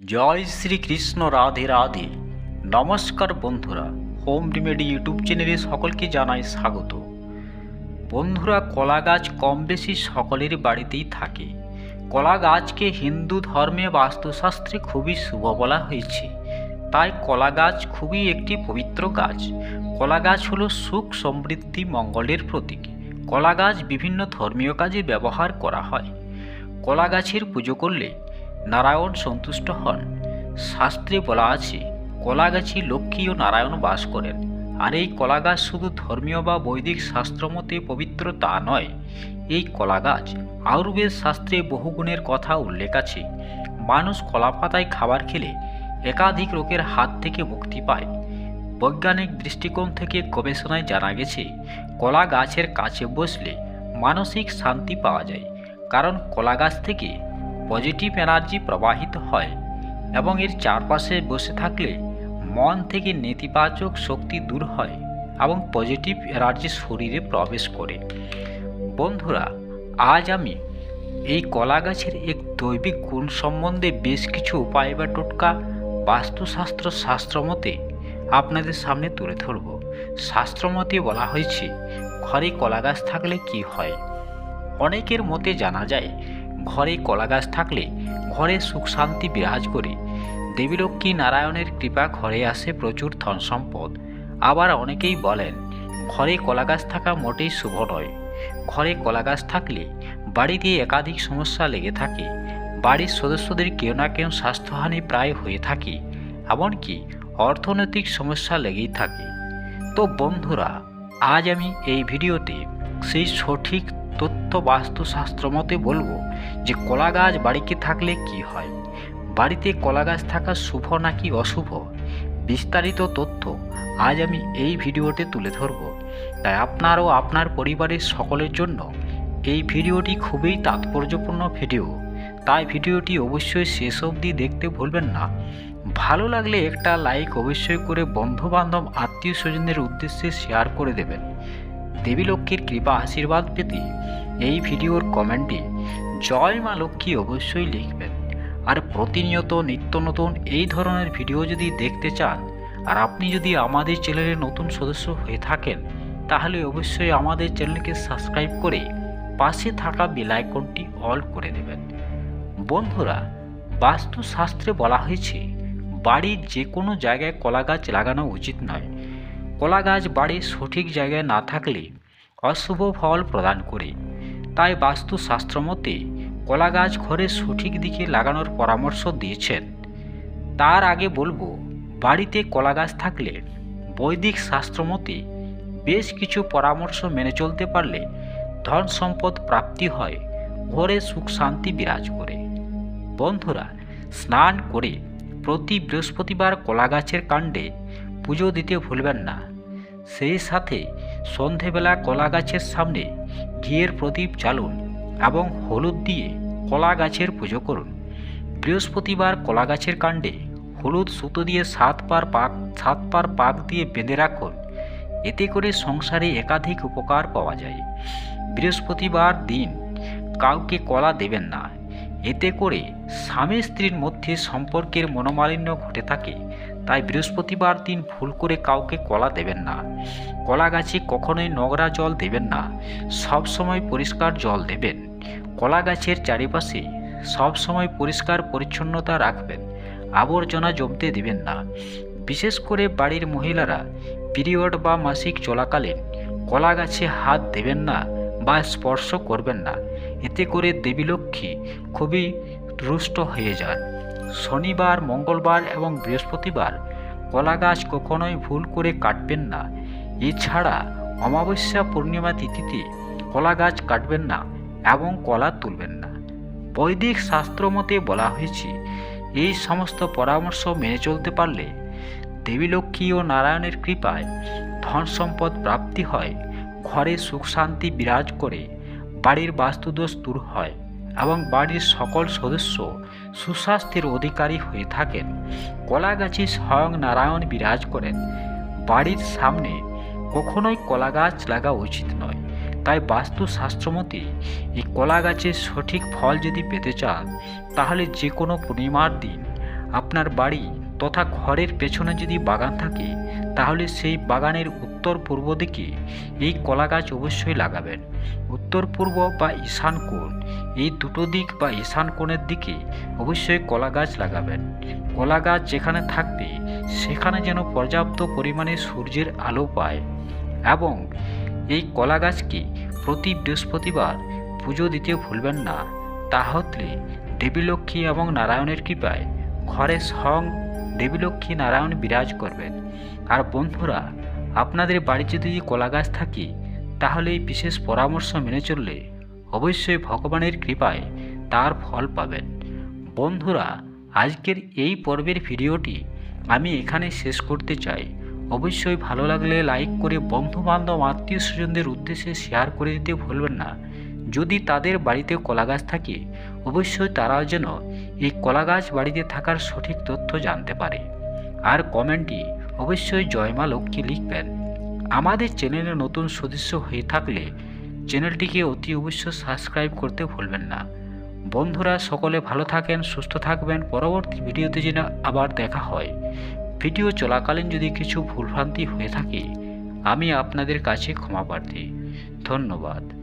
জয় শ্রীকৃষ্ণ রাধে রাধে। নমস্কার বন্ধুরা, home remedy YouTube চ্যানেলে সকলকে জানাই স্বাগত। বন্ধুরা কলা গাছ কম বেশি সকলের বাড়িতেই থাকে। কলা গাছকে হিন্দু ধর্মে বাস্তুশাস্ত্রে খুবই শুভ বলা হয়েছে। তাই কলা গাছ খুবই একটি পবিত্র গাছ। কলা গাছ হলো সুখ, সমৃদ্ধি, মঙ্গলের প্রতীক। কলা গাছ বিভিন্ন ধর্মীয় কাজে ব্যবহার করা হয়। কলা গাছের পুজো করলে নারায়ণ সন্তুষ্ট হন। শাস্ত্রে বলা আছে কলা গাছে লক্ষ্মী ও নারায়ণ বাস করেন। আর এই কলা গাছ শুধু ধর্মীয় বা বৈদিক শাস্ত্রমতে পবিত্র তা নয়, এই কলা গাছ আয়ুর্বেদ শাস্ত্রে বহু গুণের কথা উল্লেখ আছে। মানুষ কলা পাতায় খাবার খেলে একাধিক রোগের হাত থেকে মুক্তি পায়। বৈজ্ঞানিক দৃষ্টিকোণ থেকে গবেষণায় জানা গেছে কলা গাছের কাছে বসলে মানসিক শান্তি পাওয়া যায়। কারণ কলা গাছ থেকে পজিটিভ এনার্জি প্রবাহিত হয় এবং এর চারপাশে বসে থাকলে মন থেকে নেতিবাচক শক্তি দূর হয় এবং পজিটিভ এনার্জি শরীরে প্রবেশ করে। বন্ধুরা, আজ আমি এই কলা গাছের এক দৈবিক গুণ সম্বন্ধে বেশ কিছু উপায় বা টোটকা বাস্তুশাস্ত্র শাস্ত্রমতে আপনাদের সামনে তুলে ধরব। শাস্ত্রমতে বলা হয়েছে, ঘরে কলা গাছ থাকলে কি হয়? অনেকের মতে জানা যায় ঘরে কলা গাছ থাকলে ঘরে সুখ শান্তি বিরাজ করে। দেবীলক্ষ্মী নারায়ণের কৃপা ঘরে আসে প্রচুর ধন সম্পদ। আবার অনেকেই বলেন, ঘরে কলা গাছ থাকা মোটেই শুভ নয়। ঘরে কলা গাছ থাকলে বাড়িতে একাধিক সমস্যা লেগে থাকে। বাড়ির সদস্যদের কেউ না কেউ স্বাস্থ্যহানি প্রায় হয়ে থাকে, এমনকি অর্থনৈতিক সমস্যা লেগেই থাকে। তো বন্ধুরা, আজ আমি এই ভিডিওতে সেই সঠিক তথ্য বাস্তুশাস্ত্র মতে বলব যে কলা গাছ বাড়িতে থাকলে কি হয়? বাড়িতে কলা গাছ থাকা শুভ নাকি অশুভ? বিস্তারিত তথ্য আজ আমি এই ভিডিওতে তুলে ধরব। তাই আপনার ও আপনার পরিবারের সকলের জন্য এই ভিডিওটি খুবই তাৎপর্যপূর্ণ ভিডিও। তাই ভিডিওটি অবশ্যই শেষ অবধি দেখতে ভুলবেন না। ভালো লাগলে একটা লাইক অবশ্যই করে বন্ধুবান্ধব, আত্মীয় স্বজনদের উদ্দেশ্যে শেয়ার করে দেবেন। দেবী লক্ষ্মীর কৃপা আশীর্বাদ পেতে এই ভিডিওর কমেন্টে জয় মা লক্ষ্মী অবশ্যই লিখবেন। আর প্রতিনিয়ত নিত্য নতুন এই ধরনের ভিডিও যদি দেখতে চান, আর আপনি যদি আমাদের চ্যানেলের নতুন সদস্য হয়ে থাকেন, তাহলে অবশ্যই আমাদের চ্যানেলকে সাবস্ক্রাইব করে পাশে থাকা বেল আইকনটি অল করে দেবেন। বন্ধুরা, বাস্তুশাস্ত্রে বলা হয়েছে, বাড়ির যে কোনো জায়গায় কলা গাছ লাগানো উচিত নয়। কলা গাছ বাড়ির সঠিক জায়গায় না থাকলে অশুভ ফল প্রদান করে। তাই বাস্তুশাস্ত্র মতে কলা গাছ ঘরের সঠিক দিকে লাগানোর পরামর্শ দিয়েছেন। তার আগে বলব, বাড়িতে কলা গাছ থাকলে বৈদিক শাস্ত্র মতে বেশ কিছু পরামর্শ মেনে চলতে পারলে ধন সম্পদ প্রাপ্তি হয়, ঘরে সুখ শান্তি বিরাজ করে। বন্ধুরা, স্নান করে প্রতি বৃহস্পতিবার কলা গাছের কাণ্ডে পুজো দিতে ভুলবেন না। সেই সাথে সন্ধেবেলা কলা গাছের সামনে ঘিয়ের প্রদীপ জ্বালুন এবং হলুদ দিয়ে কলা গাছের পুজো করুন। বৃহস্পতিবার কলা গাছের কাণ্ডে হলুদ সুতো দিয়ে সাত পার পাক, সাত পার পাক দিয়ে বেঁধে রাখুন। এতে করে সংসারে একাধিক উপকার পাওয়া যায়। বৃহস্পতিবার দিন কাউকে কলা দেবেন না। এতে করে স্বামী স্ত্রীর মধ্যে সম্পর্কের মনোমালিন্য ঘটে থাকে। তাই বৃহস্পতিবার দিন ভুল করে কাউকে কলা দেবেন না। কলা গাছে কখনোই নোংরা জল দেবেন না। সব সময় পরিষ্কার জল দেবেন। কলা গাছের চারিপাশে সব সময় পরিষ্কার পরিচ্ছন্নতা রাখবেন। আবর্জনা জমতে দেবেন না। বিশেষ করে বাড়ির মহিলারা পিরিয়ড বা মাসিক চলাকালীন কলা গাছে হাত দেবেন না বা স্পর্শ করবেন না। এতে করে দেবীলক্ষ্মী খুবই রুষ্ট হয়ে যান। শনিবার, মঙ্গলবার এবং বৃহস্পতিবার কলা গাছ কখনোই ভুল করে কাটবেন না। এছাড়া অমাবস্যা পূর্ণিমা তিথিতে কলা গাছ কাটবেন না এবং কলা তুলবেন না। বৈদিক শাস্ত্র মতে বলা হয়েছে, এই সমস্ত পরামর্শ মেনে চলতে পারলে দেবীলক্ষ্মী ও নারায়ণের কৃপায় ধন সম্পদ প্রাপ্তি হয়, ঘরে সুখ শান্তি বিরাজ করে বাড়ির বাস্তুদোষ দূর হয়। এবং বাড়ির সকল সদস্য সুস্বাস্থ্যের অধিকারী হয়ে থাকেন। কলা গাছে স্বয়ং নারায়ণ বিরাজ করেন। বাড়ির সামনে কখনোই কলা গাছ লাগা উচিত নয়। তাই বাস্তুশাস্ত্রমতে এই কলা গাছের সঠিক ফল যদি পেতে চান, তাহলে যে কোনো পূর্ণিমার দিন আপনার বাড়ি তথা ঘরের পেছনে যদি বাগান থাকে, তাহলে সেই বাগানের উত্তর পূর্ব দিকে এই কলা গাছ অবশ্যই লাগাবেন। উত্তর পূর্ব বা ঈশান কোণ, এই দুটো দিক বা ঈশান কোণের দিকে অবশ্যই কলা গাছ লাগাবেন। কলা গাছ যেখানে থাকবে, সেখানে যেন পর্যাপ্ত পরিমাণে সূর্যের আলো পায় এবং এই কলা গাছকে প্রতি বৃহস্পতিবার পুজো দিতে ভুলবেন না। তাহলে দেবী লক্ষ্মী এবং নারায়ণের কৃপায় ঘরে স্বয়ং দেবী লক্ষ্মী নারায়ণ বিরাজ করবেন। আর বন্ধুরা আপনাদের বাড়িতে যদি কলা গাছ থাকে, তাহলে এই বিশেষ পরামর্শ মেনে চললে অবশ্যই ভগবানের কৃপায় তার ফল পাবেন। বন্ধুরা, আজকের এই পর্বের ভিডিওটি আমি এখানে শেষ করতে চাই। অবশ্যই ভালো লাগলে লাইক করে বন্ধু বান্ধব আত্মীয় স্বজনদের উদ্দেশ্যে শেয়ার করে দিতে ভুলবেন না। যদি তাদের বাড়িতে কলা গাছ থাকে, অবশ্যই তারাও যেন এই কলা গাছ বাড়িতে থাকার সঠিক তথ্য জানতে পারে। আর কমেন্টটি অবশ্যই জয়মা লিখবেন। আমাদের চ্যানেলে নতুন সদস্য হয়ে থাকলে চ্যানেলটিকে অতি অবশ্যই সাবস্ক্রাইব করতে ভুলবেন না। বন্ধুরা, সকলে ভালো থাকেন, সুস্থ থাকবেন। পরবর্তী ভিডিওতে যেন আবার দেখা হয়। ভিডিও চলাকালীন যদি কিছু ভুলভ্রান্তি হয়ে থাকে, আমি আপনাদের কাছে ক্ষমা প্রার্থী। ধন্যবাদ।